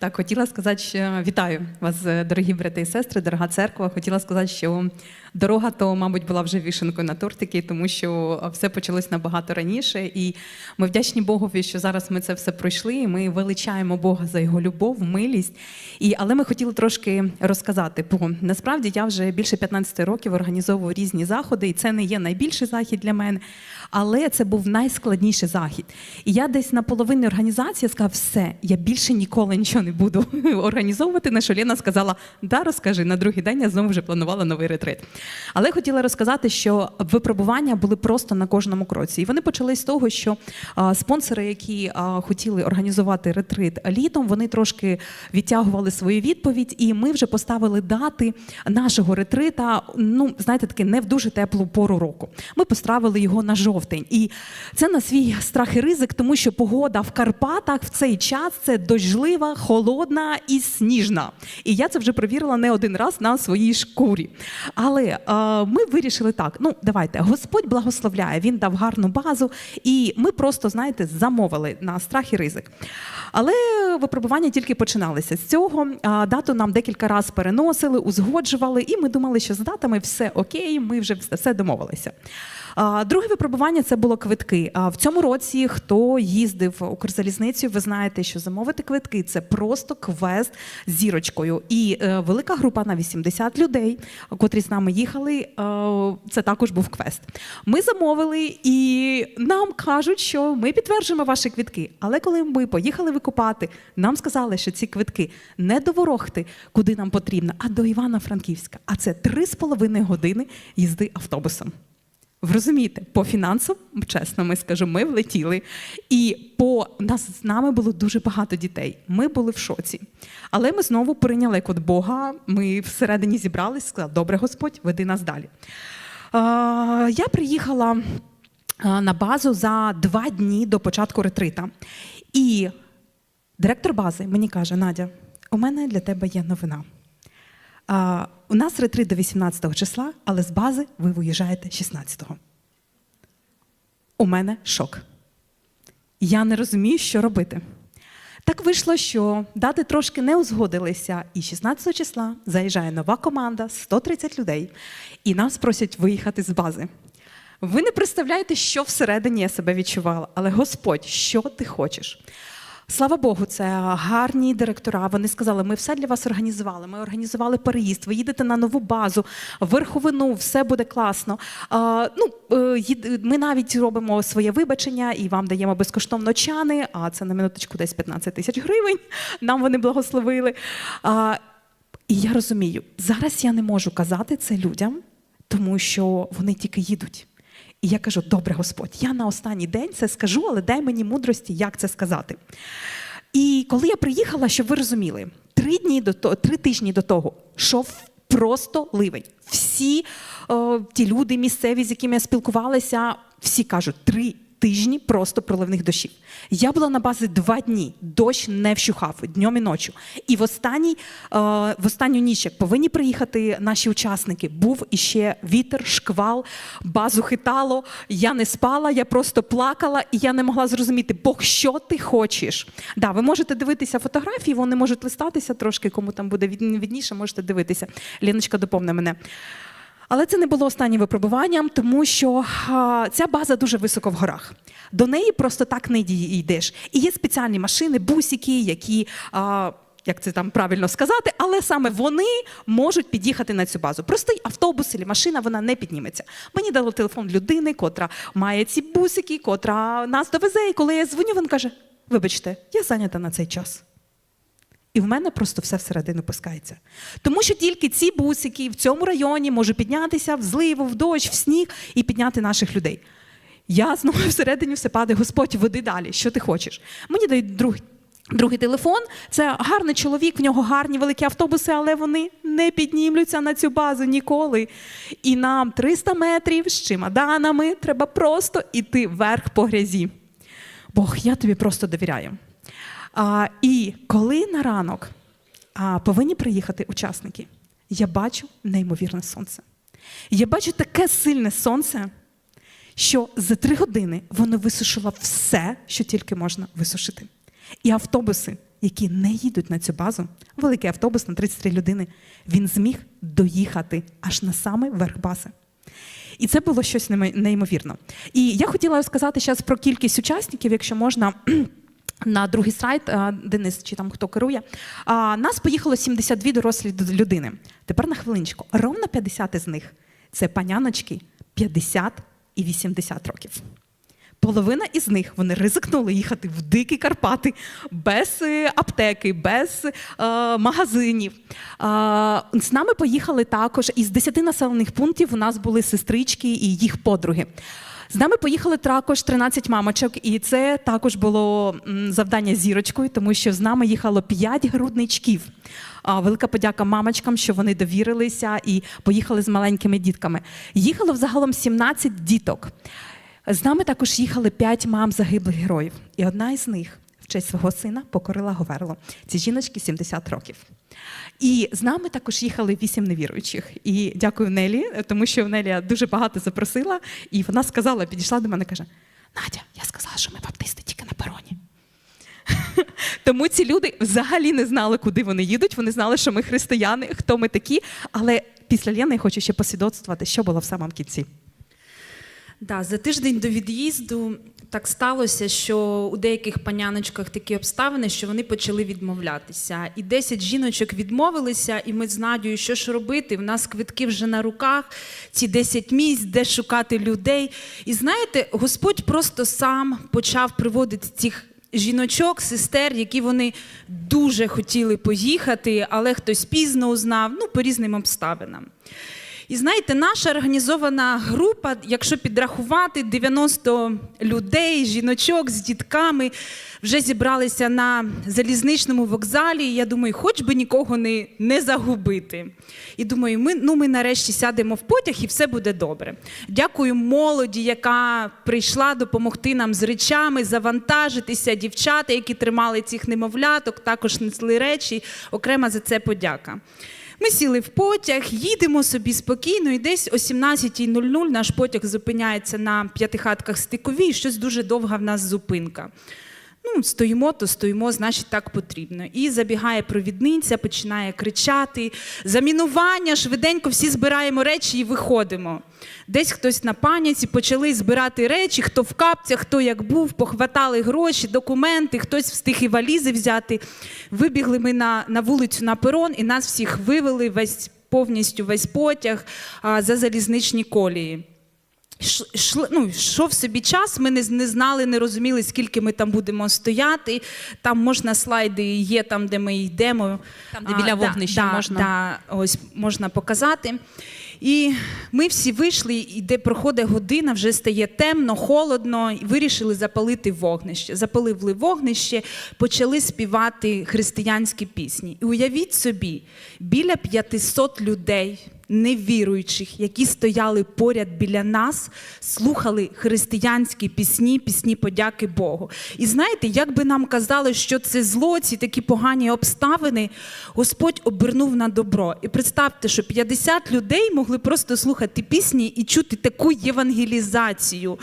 Так, хотіла сказати, що вітаю вас, е, дорогі брати і сестри, дорога церква. Хотіла сказати, що дорога то, мабуть, була вже вішенкою на тортики, тому що все почалось набагато раніше. І ми вдячні Богові, що зараз ми це все пройшли. і Ми величаємо Бога за його любов, милість. І, але ми хотіли трошки розказати. Бо насправді я вже більше 15 років організовую різні заходи, і це не є найбільший захід для мене, але це був найскладніший захід. І я десь на половині організації сказав, все, я більше ніколи нічого не буду організовувати. На що Лена сказала, да, розкажи. На другий день я знову вже планувала новий ретрит. Але хотіла розказати, що випробування були просто на кожному кроці. І вони почались з того, що спонсори, які хотіли організувати ретрит літом, вони трошки відтягували свою відповідь, і ми вже поставили дати нашого ретрита. Ну, знаєте, таки не в дуже теплу пору року. Ми поставили його на жовтень. І це на свій страх і ризик, тому що погода в Карпатах в цей час це дощлива, холодна і сніжна. І я це вже провірила не один раз на своїй шкурі. Але е, ми вирішили так: ну давайте, Господь благословляє, він дав гарну базу, і ми просто, знаєте, замовили на страх і ризик. Але випробування тільки починалися з цього. Дату нам декілька разів переносили, укладжували, і ми думали, що з датами все окей, ми вже все домовилися. Друге випробування це було квитки. В цьому році, хто їздив Укрзалізницею, ви знаєте, що замовити квитки це просто квест з зірочкою. І е, велика група на 80 людей, котрі з нами їхали. е, Це також був квест. Ми замовили, і нам кажуть, що ми підтверджуємо ваші квитки. Але коли ми поїхали викупати, нам сказали, що ці квитки не до Ворохти, куди нам потрібно, а до Івано-Франківська. А це 3,5 години їзди автобусом. Ви розумієте, по фінансам, чесно, ми скажу, ми влетіли. І по нас з нами було дуже багато дітей. Ми були в шоці. Але ми знову прийняли код Бога. Ми всередині зібрались, сказали, добре, Господь, веди нас далі. А, я приїхала на базу за два дні до початку ретрита. І директор бази мені каже: Надя, у мене для тебе є новина. У нас ретрит до 18 числа, але з бази ви виїжджаєте 16-го. У мене шок. Я не розумію, що робити. Так вийшло, що дати трошки не узгодилися, і 16 числа заїжджає нова команда, 130 людей, і нас просять виїхати з бази. Ви не представляєте, що всередині я себе відчувала, але Господь, що ти хочеш? Слава Богу, це гарні директора. Вони сказали, ми все для вас організували. Ми організували переїзд. Ви їдете на нову базу, верховину, все буде класно. А, ну, е, ми навіть робимо своє вибачення і вам даємо безкоштовно чани. А це на минуточку десь 15 тисяч гривень. Нам вони благословили. А, і я розумію, зараз я не можу казати це людям, тому що вони тільки їдуть. І я кажу: добре, Господь, я на останній день це скажу, але дай мені мудрості, як це сказати. І коли я приїхала, щоб ви розуміли, три дні до того, три тижні до того, йшов просто ливень. Всі о, ті люди місцеві, з якими я спілкувалася, всі кажуть, три тижні просто проливних дощів. Я була на базі два дні, дощ не вщухав днем і ночі. І в останній, е, в останню ніч, як повинні приїхати наші учасники, був іще вітер, шквал, базу хитало. Я не спала, я просто плакала, і я не могла зрозуміти, Бог, що ти хочеш. Да, ви можете дивитися фотографії, вони можуть листатися трошки, кому там буде від- відніше, можете дивитися. Ліночка доповне мене. Але це не було останнім випробуванням, тому що а, ця база дуже високо в горах. До неї просто так не йдеш. І є спеціальні машини, бусики, які. А, як це там правильно сказати, але саме вони можуть під'їхати на цю базу. Простий автобус або машина вона не підніметься. Мені дали телефон людини, котра має ці бусики, котра нас довезе. І коли я дзвоню, він каже: Вибачте, я зайнята на цей час. І в мене просто все всередину пускається. Тому що тільки ці бусики в цьому районі можуть піднятися в зливу, в дощ, в сніг і підняти наших людей. Я знову всередині все падає, Господь, веди далі, що ти хочеш. Мені дають другий. Другий телефон це гарний чоловік, в нього гарні великі автобуси, але вони не піднімлються на цю базу ніколи. І нам 300 метрів з чемоданами треба просто іти вверх по грязі. Бог, я тобі просто довіряю. А, і коли на ранок а, повинні приїхати учасники, я бачу неймовірне сонце. Я бачу таке сильне сонце, що за три години воно висушило все, що тільки можна висушити. І автобуси які не їдуть на цю базу, великий автобус на 33 людини, він зміг доїхати аж на самий верх бази. І це було щось неймо- неймовірно. І я хотіла сказати зараз про кількість учасників, якщо можна. На другий слайд, Денис, чи там хто керує. А, Нас поїхало 72 дорослі людини. Тепер на хвилиночку. Ровно 50 із них це паняночки 50 і 80 років. Половина із них вони ризикнули їхати в дикі Карпати без е, аптеки, без е, магазинів. Е, з нами поїхали також із 10 населених пунктів. У нас були сестрички і їх подруги. З нами поїхали також 13 мамочок, і це також було завдання зірочкою, тому що з нами їхало 5 грудничків. Велика подяка мамочкам, що вони довірилися і поїхали з маленькими дітками. Їхало взагалом 17 діток. З нами також їхали п'ять мам загиблих героїв, і одна із них честь свого сина покорила Говерло. Ці жіночки 70 років. І з нами також їхали вісім невіруючих. І дякую Нелі, тому що Нелія дуже багато запросила, і вона сказала, підійшла до мене, каже: Надя, я сказала, що ми баптисти тільки на пероні. Тому ці люди взагалі не знали, куди вони їдуть. Вони знали, що ми християни, хто ми такі. Але після Лєни я хочу ще посвідоцтвувати, що було в самому кінці. Да, за тиждень до від'їзду так сталося, що у деяких паняночках такі обставини, що вони почали відмовлятися. І 10 жіночок відмовилися, і ми з Надією, що ж робити? У нас квитки вже на руках, ці 10 місць, де шукати людей. І знаєте, Господь просто сам почав приводити цих. Жіночок, сестер, які вони дуже хотіли поїхати, але хтось пізно узнав, ну по різним обставинам. І знаєте, наша організована група, якщо підрахувати 90 людей, жіночок з дітками, вже зібралися на залізничному вокзалі. І я думаю, хоч би нікого не, не загубити. І думаю, ми, ну, ми нарешті сядемо в потяг і все буде добре. Дякую молоді, яка прийшла допомогти нам з речами, завантажитися, дівчата, які тримали цих немовляток, також несли речі. Окрема за це подяка. Ми сіли в потяг, їдемо собі спокійно, і десь о 17.00 наш потяг зупиняється на п'ятихатках стиковій, щось дуже довга в нас зупинка. Ну, стоїмо, то стоїмо, значить так потрібно. І забігає провідниця, починає кричати: замінування, швиденько всі збираємо речі і виходимо. Десь хтось на паніці почали збирати речі, хто в капцях, хто як був, похватали гроші, документи, хтось встиг і валізи взяти. Вибігли ми на, на вулицю на перон, і нас всіх вивели весь повністю весь потяг а, за залізничні колії. Шли- ну, йшов собі час, ми не, не знали, не розуміли, скільки ми там будемо стояти. Там можна слайди є там, де ми йдемо. Там, де біля вогнища да, можна. Да, ось можна показати. І ми всі вийшли, і де проходить година, вже стає темно, холодно, і вирішили запалити вогнище. Запалили вогнище, почали співати християнські пісні. І уявіть собі, біля 500 людей невіруючих, які стояли поряд біля нас, слухали християнські пісні, пісні подяки Богу. І знаєте, як би нам казали, що це зло, ці такі погані обставини, Господь обернув на добро. І представте, що 50 людей могли просто слухати пісні і чути таку євангелізацію.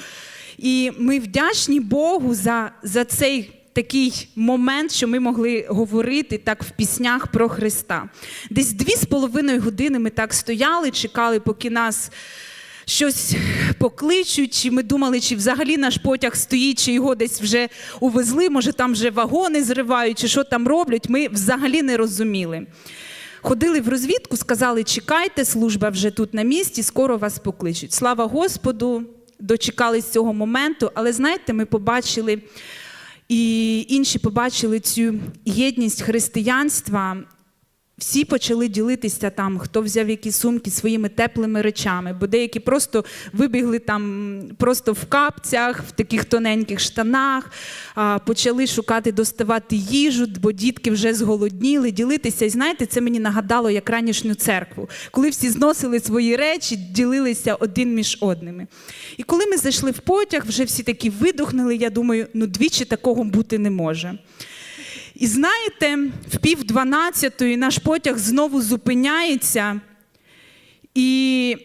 І ми вдячні Богу за, за цей такий момент, що ми могли говорити так в піснях про Христа. Десь дві з половиною години ми так стояли, чекали, поки нас. Щось покличуть, чи ми думали, чи взагалі наш потяг стоїть, чи його десь вже увезли, може там вже вагони зривають, чи що там роблять. Ми взагалі не розуміли. Ходили в розвідку, сказали, чекайте, служба вже тут на місці, скоро вас покличуть. Слава Господу, дочекались цього моменту, але знаєте, ми побачили і інші побачили цю єдність християнства. Всі почали ділитися там, хто взяв які сумки своїми теплими речами, бо деякі просто вибігли там просто в капцях, в таких тоненьких штанах, почали шукати, доставати їжу, бо дітки вже зголодніли, ділитися. І знаєте, це мені нагадало як ранішню церкву, коли всі зносили свої речі, ділилися один між одними. І коли ми зайшли в потяг, вже всі такі видухнули, я думаю, ну двічі такого бути не може. І знаєте, в пів дванадцятої наш потяг знову зупиняється. І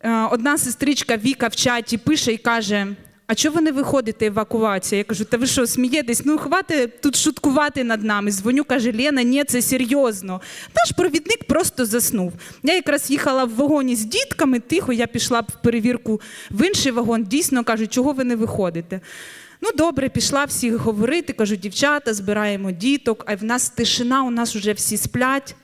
е, одна сестричка Віка в чаті пише і каже: а чого ви не виходите евакуація? Я кажу, та ви що, смієтесь? Ну, хватить тут шуткувати над нами. Дзвоню, каже, Лена, ні, це серйозно. Наш провідник просто заснув. Я якраз їхала в вагоні з дітками, тихо, я пішла в перевірку в інший вагон. Дійсно кажуть, чого ви не виходите? Ну, добре, пішла всіх говорити. Кажу, дівчата, збираємо діток, а в нас тишина, у нас вже всі сплять.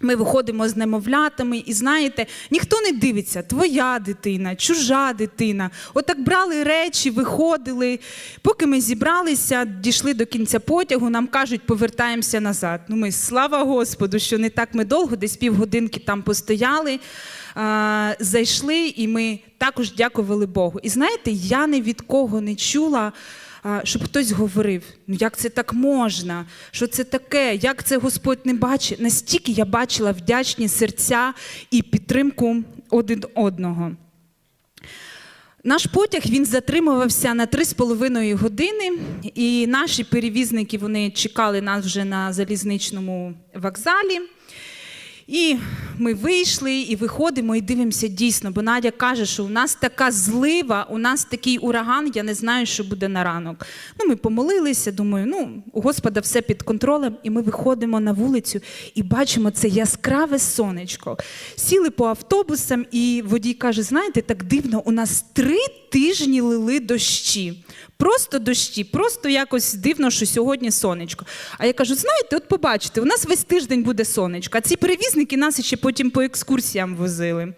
Ми виходимо з немовлятами, і знаєте, ніхто не дивиться, твоя дитина, чужа дитина. Отак брали речі, виходили. Поки ми зібралися, дійшли до кінця потягу, нам кажуть, повертаємося назад. Ну, ми слава Господу, що не так ми довго, десь півгодинки там постояли, зайшли, і ми також дякували Богу. І знаєте, я ні від кого не чула щоб хтось говорив, ну як це так можна? Що це таке? Як це Господь не бачить? Настільки я бачила вдячні серця і підтримку один одного. Наш потяг він затримувався на 3,5 години, і наші перевізники вони чекали нас вже на залізничному вокзалі. І ми вийшли і виходимо і дивимося дійсно, бо Надя каже, що у нас така злива, у нас такий ураган, я не знаю, що буде на ранок. Ну, ми помолилися, думаю, ну, у Господа все під контролем, і ми виходимо на вулицю і бачимо це яскраве сонечко. Сіли по автобусам, і водій каже: знаєте, так дивно, у нас три тижні лили дощі. Просто дощі, просто якось дивно, що сьогодні сонечко. А я кажу: знаєте, от побачите, у нас весь тиждень буде сонечко. А ці перевізники нас ще потім по екскурсіям возили.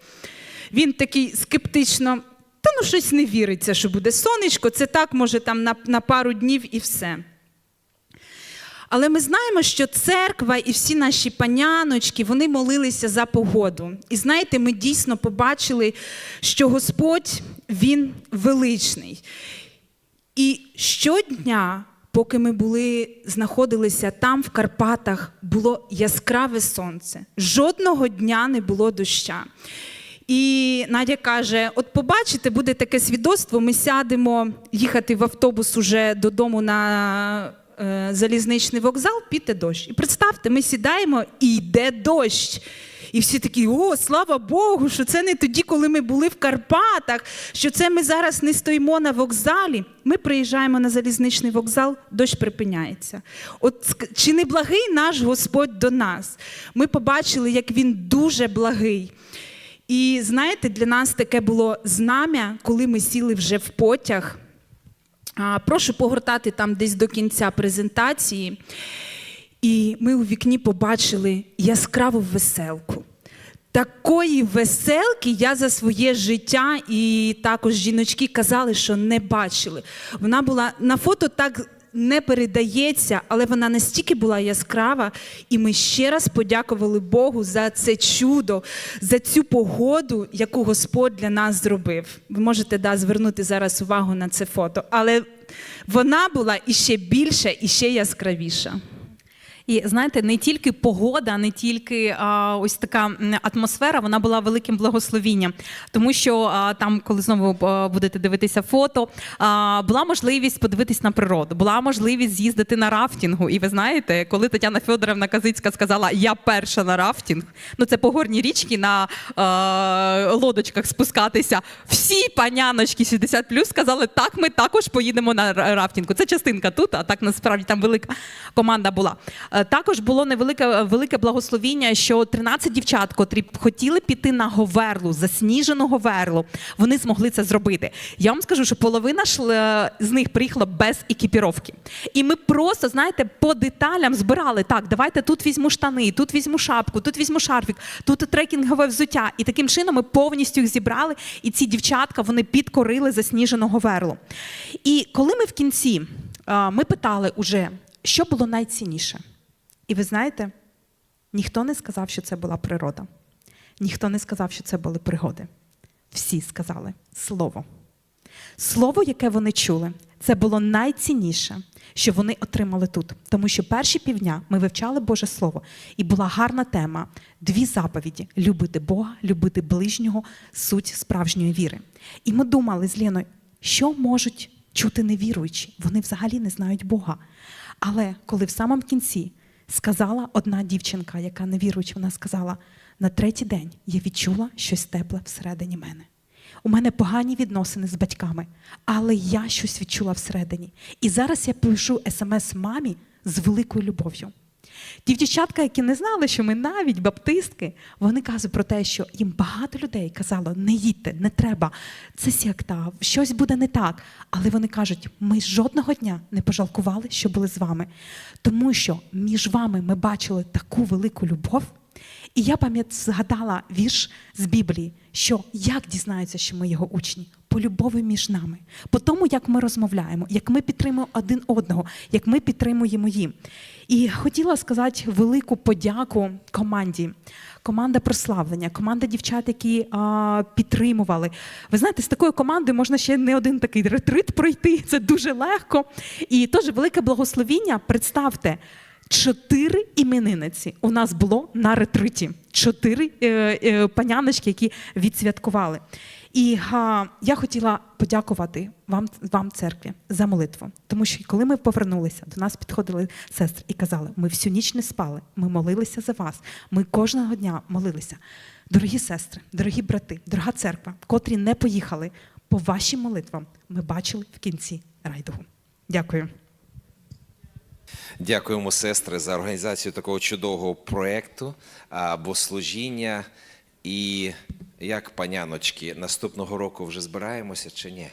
Він такий скептично. Та ну щось не віриться, що буде сонечко, це так, може, там на, на пару днів і все. Але ми знаємо, що церква і всі наші паняночки вони молилися за погоду. І знаєте, ми дійсно побачили, що Господь Він величний. І щодня, поки ми були, знаходилися там, в Карпатах, було яскраве сонце. Жодного дня не було доща. І Надя каже: от побачите, буде таке свідоцтво, ми сядемо їхати в автобус уже додому на е, залізничний вокзал, піде дощ. І представте, ми сідаємо і йде дощ. І всі такі, о, слава Богу, що це не тоді, коли ми були в Карпатах, що це ми зараз не стоїмо на вокзалі. Ми приїжджаємо на залізничний вокзал, дощ припиняється. От чи не благий наш Господь до нас? Ми побачили, як він дуже благий. І знаєте, для нас таке було знам'я, коли ми сіли вже в потяг. Прошу погортати там десь до кінця презентації. І ми у вікні побачили яскраву веселку. Такої веселки я за своє життя і також жіночки казали, що не бачили. Вона була на фото так не передається, але вона настільки була яскрава, і ми ще раз подякували Богу за це чудо, за цю погоду, яку Господь для нас зробив. Ви можете да, звернути зараз увагу на це фото, але вона була іще більша, і ще яскравіша. І знаєте, не тільки погода, не тільки а, ось така атмосфера, вона була великим благословінням, тому що а, там, коли знову а, будете дивитися фото, а, була можливість подивитись на природу, була можливість з'їздити на рафтінгу. І ви знаєте, коли Тетяна Федоровна Казицька сказала Я перша на рафтінг, ну це по горній річці на а, лодочках спускатися. Всі паняночки 60 сказали, так, ми також поїдемо на рафтінгу. Це частинка тут, а так насправді там велика команда була. Е, Також було невелике велике благословіння, що 13 дівчат, котрі хотіли піти на Говерлу, засніжену Говерлу, вони змогли це зробити. Я вам скажу, що половина е, з них приїхала без екіпіровки. І ми просто, знаєте, по деталям збирали так, давайте тут візьму штани, тут візьму шапку, тут візьму шарфік, тут трекінгове взуття. І таким чином ми повністю їх зібрали, і ці дівчатка вони підкорили засніжену Говерлу. І коли ми в кінці е, ми питали уже, що було найцінніше. І ви знаєте, ніхто не сказав, що це була природа. Ніхто не сказав, що це були пригоди. Всі сказали слово. Слово, яке вони чули, це було найцінніше, що вони отримали тут. Тому що перші півдня ми вивчали Боже Слово, і була гарна тема дві заповіді: любити Бога, любити ближнього, суть справжньої віри. І ми думали з Леною, що можуть чути невіруючі? Вони взагалі не знають Бога. Але коли в самому кінці сказала одна дівчинка, яка невіруюча, вона сказала: на третій день я відчула щось тепле всередині мене. у мене погані відносини з батьками, але я щось відчула всередині. І зараз я пишу смс мамі з великою любов'ю. Дівчатка, які не знали, що ми навіть баптистки, вони кажуть про те, що їм багато людей казало: не їдьте, не треба, це секта, щось буде не так. Але вони кажуть, ми жодного дня не пожалкували, що були з вами. Тому що між вами ми бачили таку велику любов. І я пам'ят згадала вірш з Біблії, що як дізнаються, що ми його учні? По любові між нами, по тому, як ми розмовляємо, як ми підтримуємо один одного, як ми підтримуємо їм. І хотіла сказати велику подяку команді. Команда прославлення, команда дівчат, які а, підтримували. Ви знаєте, з такою командою можна ще не один такий ретрит пройти. Це дуже легко. І теж велике благословіння. Представте, Чотири іменинниці у нас було на ретриті. Чотири е, е, паняночки, які відсвяткували. І а, я хотіла подякувати вам, вам, церкві, за молитву. Тому що коли ми повернулися, до нас підходили сестри і казали: ми всю ніч не спали, ми молилися за вас. Ми кожного дня молилися. Дорогі сестри, дорогі брати, дорога церква, котрі не поїхали, по вашим молитвам ми бачили в кінці райдугу. Дякую. Дякуємо, сестри, за організацію такого чудового проєкту, богослужіння. І як паняночки, наступного року вже збираємося чи ні?